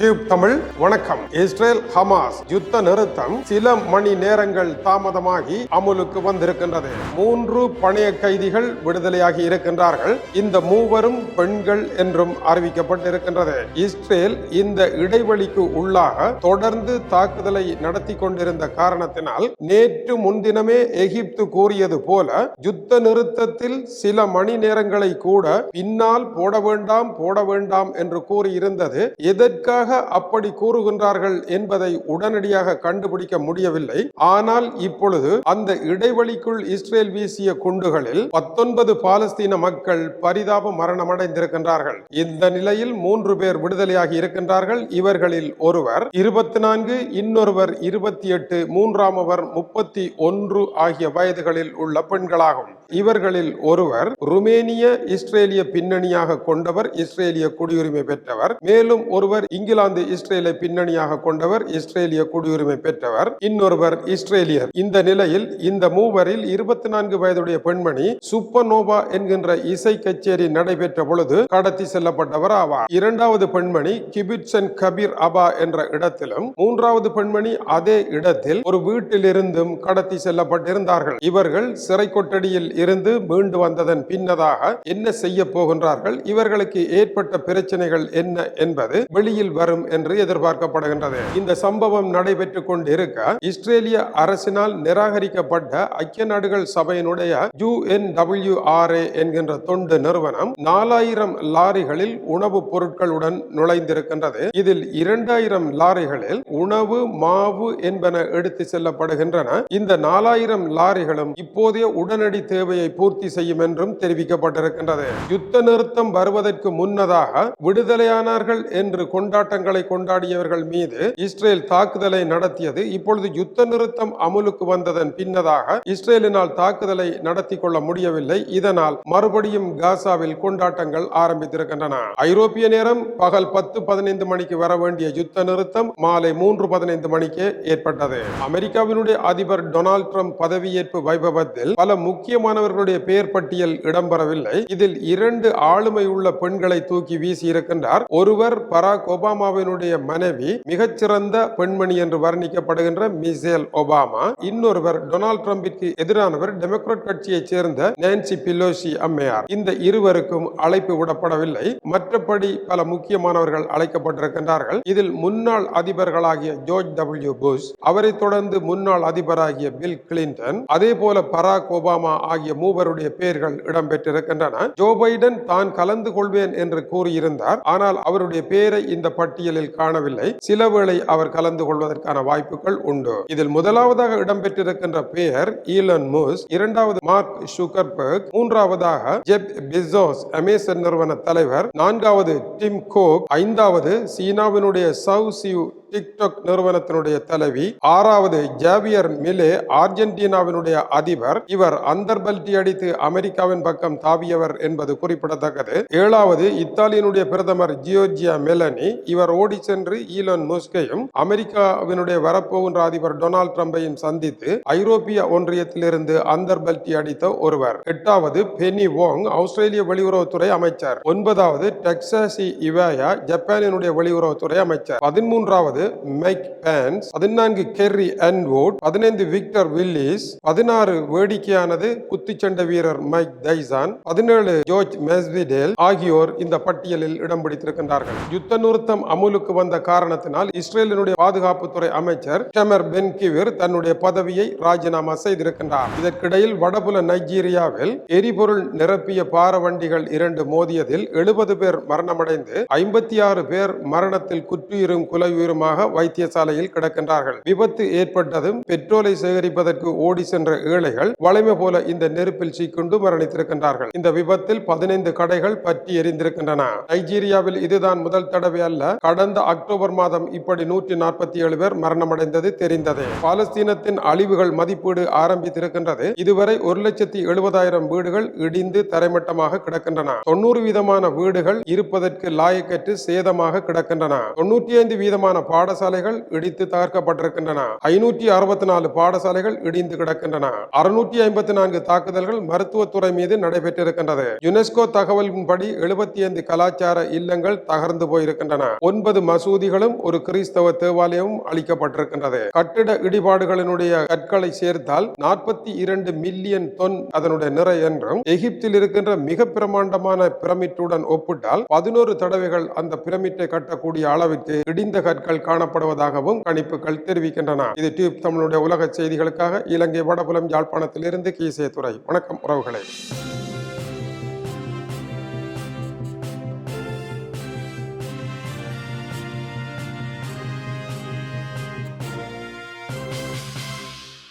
Tube Tamil வணக்கம். Israel Hamas யுத்த நிறுத்தம் சில மணி நேரங்கள் தாமதமாகி அமுலுக்கு வந்திருக்கின்றது. மூன்று பணைய கைதிகள் விடுதலையாகி இருக்கின்றார்கள். இந்த மூவரும் பெண்கள் என்றும் அறிவிக்கப்பட்டிருக்கின்றது. இஸ்ரேல் இந்த இடைவெளிக்கு உள்ளாக தொடர்ந்து தாக்குதலை நடத்தி கொண்டிருந்த காரணத்தினால் நேற்று முன்தினமே எகிப்து கூறியது போல யுத்த நிறுத்தத்தில் சில மணி நேரங்களை கூட பின்னால் போட வேண்டாம் போட வேண்டாம் என்று கூறியிருந்தது. எதற்காக அப்படி கூறுகின்றார்கள் என்பதை உடனடியாக கண்டுபிடிக்க முடியவில்லை. ஆனால் இப்பொழுது அந்த இடைவெளிக்குள் இஸ்ரேல் வீசிய குண்டுகளில் பத்தொன்பது பாலஸ்தீன மக்கள் பரிதாப மரணமடைந்திருக்கின்றார்கள். இந்த நிலையில் மூன்று பேர் விடுதலையாகி இருக்கின்றார்கள். இவர்களில் ஒருவர் இருபத்தி நான்கு இன்னொருவர் இருபத்தி எட்டு மூன்றாமவர் முப்பத்தி ஒன்று ஆகிய வயதுகளில் உள்ள பெண்களாகும். இவர்களில் ஒருவர் ருமேனிய இஸ்ரேலிய பின்னணியாக கொண்டவர் இஸ்ரேலிய குடியுரிமை பெற்றவர். மேலும் ஒருவர் இங்கிலாந்து இஸ்ரேலை பின்னணியாக கொண்டவர் இஸ்ரேலிய குடியுரிமை பெற்றவர். இன்னொருவர் இஸ்ரேலியர். இந்த நிலையில் இந்த மூவரில் இருபத்தி நான்கு வயதுடைய பெண்மணி சுப்பனோவா என்கின்ற இசை கச்சேரி நடைபெற்ற பொழுது கடத்தி செல்லப்பட்டவர் ஆவார். இரண்டாவது பெண்மணி கிபிட்சன் கபீர் அபா என்ற இடத்திலும் மூன்றாவது பெண்மணி அதே இடத்தில் ஒரு வீட்டிலிருந்தும் கடத்தி செல்லப்பட்டிருந்தார்கள். இவர்கள் சிறை கொட்டடியில் இருந்து மீண்டு வந்ததன் பின்னதாக என்ன செய்ய போகின்றார்கள்? இவர்களுக்கு ஏற்பட்ட பிரச்சனைகள் என்ன என்பது வெளியில் வரும் என்று எதிர்பார்க்கப்படுகின்றது. இந்த சம்பவம் நடைபெற்றுக் கொண்டிருக்க இஸ்ரேலிய அரசினால் நிராகரிக்கப்பட்ட ஐக்கிய நாடுகள் சபையினுடைய யுஎன்டபிள்யூஆர்ஏ என்கின்ற தொண்டு நிறுவனம் நாலாயிரம் லாரிகளில் உணவுப் பொருட்களுடன் நுழைந்திருக்கின்றது. இதில் இரண்டாயிரம் லாரிகளில் உணவு மாவு என்பன எடுத்து செல்லப்படுகின்றன. இந்த நாலாயிரம் லாரிகளும் இப்போதைய உடனடி தேவையை பூர்த்தி செய்யும் என்றும் தெரிவிக்கப்பட்டிருக்கின்றது. யுத்த நிறுத்தம் வருவதற்கு முன்னதாக விடுதலையானார்கள் என்று கொண்டாட்ட கொண்டாட்டங்களை கொண்டாடியவர்கள் மீது இஸ்ரேல் தாக்குதலை நடத்தியது. இப்பொழுது யுத்த நிறுத்தம் அமுலுக்கு வந்ததன் பின்னதாக இஸ்ரேலினால் தாக்குதலை நடத்தி கொள்ள முடியவில்லை. இதனால் மறுபடியும் காசாவில் கொண்டாட்டங்கள் ஆரம்பித்திருக்கின்றன. ஐரோப்பிய நேரம் பகல் பத்து பதினைந்து மணிக்கு வர வேண்டிய யுத்த நிறுத்தம் மாலை மூன்று பதினைந்து மணிக்கு ஏற்பட்டது. அமெரிக்காவினுடைய அதிபர் டொனால்ட் ட்ரம்ப் பதவியேற்பு வைபவத்தில் பல முக்கியமானவர்களுடைய பெயர் பட்டியல் இடம்பெறவில்லை. இதில் இரண்டு ஆளுமை உள்ள பெண்களை தூக்கி வீசி இருக்கின்றார். ஒருவர் பராக் ஒபாமாவினுடைய மனைவி மிகச்சிறந்த பெண்மணி என்று வர்ணிக்கப்படுகின்ற மிசேல் ஒபாமா. இன்னொருவர் டொனால்ட் ட்ரம்பிற்கு எதிரானவர் டெமோக்ராட் கட்சியைச் சேர்ந்த நான்சி பிலோசி அம்மையார். இந்த இருவருக்கும் அழைப்பு விடப்படவில்லை. மற்றபடி பல முக்கியமானவர்கள் அழைக்கப்பட்டிருக்கின்றார்கள். இதில் முன்னாள் அதிபர்களாகிய ஜோர்ஜ் டபிள்யூ புஷ் அவரை தொடர்ந்து முன்னாள் அதிபராகிய பில் கிளின்டன் அதே போல பராக் ஒபாமா ஆகிய மூவருடைய பெயர்கள் இடம்பெற்றிருக்கின்றன. ஜோ பைடன் தான் கலந்து கொள்வேன் என்று கூறியிருந்தார். ஆனால் அவருடைய பெயரை இந்த பட்டியலில் காணவில்லை. சிலவேளை அவர் கலந்து கொள்வதற்கான வாய்ப்புகள் உண்டு. இதில் முதலாவதாக இடம்பெற்றிருக்கின்ற பெயர் ஈலன் மூஸ் இரண்டாவது மார்க் சுகர்பர்க் மூன்றாவதாக ஜெப் பிசோஸ் அமேசன் நிறுவன தலைவர் நான்காவது டிம் கோக் ஐந்தாவது சீனாவினுடைய சவ் சிவ் டிக்டாக் நிறுவனத்தினுடைய தலைவி. ஆறாவது ஜேவியர் மிலே அர்ஜென்டினாவினுடைய அதிபர். இவர் அந்தர்பல்டி அடித்து அமெரிக்காவின் பக்கம் தாவியவர் என்பது குறிப்பிடத்தக்கது. ஏழாவது இத்தாலியினுடைய பிரதமர் ஜியோர்ஜியா மெலனி. இவர் ஓடி சென்று ஈலன் முஸ்கையும் அமெரிக்காவினுடைய வரப்போகின்ற அதிபர் டொனால்ட் ட்ரம்பையும் சந்தித்து ஐரோப்பிய ஒன்றியத்திலிருந்து அந்தர்பல்டி அடித்த ஒருவர். எட்டாவது பெனி வோங் ஆஸ்திரேலிய வெளியுறவுத்துறை அமைச்சர். ஒன்பதாவது டெக்சாசி இவாயா ஜப்பானினுடைய வெளியுறவுத்துறை அமைச்சர். பதிமூன்றாவது மைக் பேன்ஸ் பதினான்கு கெர்ரி அன்வோட் பதினைந்து விக்டர் வில்லிஸ் பதினாறு வேடிக்கையானது குத்துச்சண்டை வீரர் மைக் தைசான் பதினேழு ஜோர்ஜ் மெஸ்விடேல் ஆகியோர் இந்த பட்டியலில் இடம் பிடித்திருக்கின்றார்கள். யுத்த நிறுத்தம் அமுலுக்கு வந்த காரணத்தினால் இஸ்ரேலினுடைய பாதுகாப்புத்துறை அமைச்சர் டெமர் பென் கிவிர் தன்னுடைய பதவியை ராஜினாமா செய்திருக்கின்றார். இதற்கிடையில் வடபுல நைஜீரியாவில் எரிபொருள் நிரப்பிய பாரவண்டிகள் இரண்டு மோதியதில் எழுபது பேர் மரணமடைந்து ஐம்பத்தி ஆறு பேர் மரணத்தில் குற்றுயிரும் குலையுயிருமாக காரணமாக வைத்தியசாலையில் கிடக்கின்றார்கள். விபத்து ஏற்பட்டதும் பெட்ரோலை சேகரிப்பதற்கு ஓடி சென்ற ஏழைகள் வளைமை போல இந்த நெருப்பில் சிக்குண்டு மரணித்திருக்கின்றார்கள். இந்த விபத்தில் பதினைந்து கடைகள் பற்றி எரிந்திருக்கின்றன. நைஜீரியாவில் இதுதான் முதல் தடவை அல்ல கடந்த அக்டோபர் மாதம் இப்படி நூற்றி நாற்பத்தி ஏழு பேர் மரணமடைந்தது தெரிந்தது. பாலஸ்தீனத்தின் அழிவுகள் மதிப்பீடு ஆரம்பித்திருக்கின்றது. இதுவரை ஒரு லட்சத்தி எழுபதாயிரம் வீடுகள் இடிந்து தரைமட்டமாக கிடக்கின்றன. தொண்ணூறு வீதமான வீடுகள் இருப்பதற்கு லாயக்கற்று சேதமாக கிடக்கின்றன. தொண்ணூற்றி ஐந்து வீதமான பாடசாலைகள் இடித்து தகர்க்கப்பட்டிருக்கின்றன. ஐநூற்றி அறுபத்தி நாலு பாடசாலைகள் இடிந்து கிடக்கின்றன. அறுநூற்றி ஐம்பத்தி நான்கு தாக்குதல்கள் மருத்துவத்துறை மீது நடைபெற்றிருக்கின்றது. யுனெஸ்கோ தகவலின்படி எழுபத்தி ஐந்து கலாச்சார இல்லங்கள் தகர்ந்து போயிருக்கின்றன. ஒன்பது மசூதிகளும் ஒரு கிறிஸ்தவ தேவாலயமும் அளிக்கப்பட்டிருக்கின்றது கட்டிட இடிபாடுகளினுடைய கற்களை சேர்த்தால் நாற்பத்தி இரண்டு மில்லியன் தொன் அதனுடைய நிறை என்றும் எகிப்தில் இருக்கின்ற மிக பிரமாண்டமான பிரமிட்டுடன் ஒப்பிட்டால் பதினோரு தடவைகள் அந்த பிரமிட்டை கட்டக்கூடிய அளவிற்கு இடிந்த கற்கள் காணப்படுவதாகவும் கணிப்புகள் தெரிவிக்கின்றன. இது டியூப் தமிழுடைய உலக செய்திகளுக்காக இலங்கை வடபுலம் யாழ்ப்பாணத்திலிருந்து கீசே துறை வணக்கம் உறவுகளே.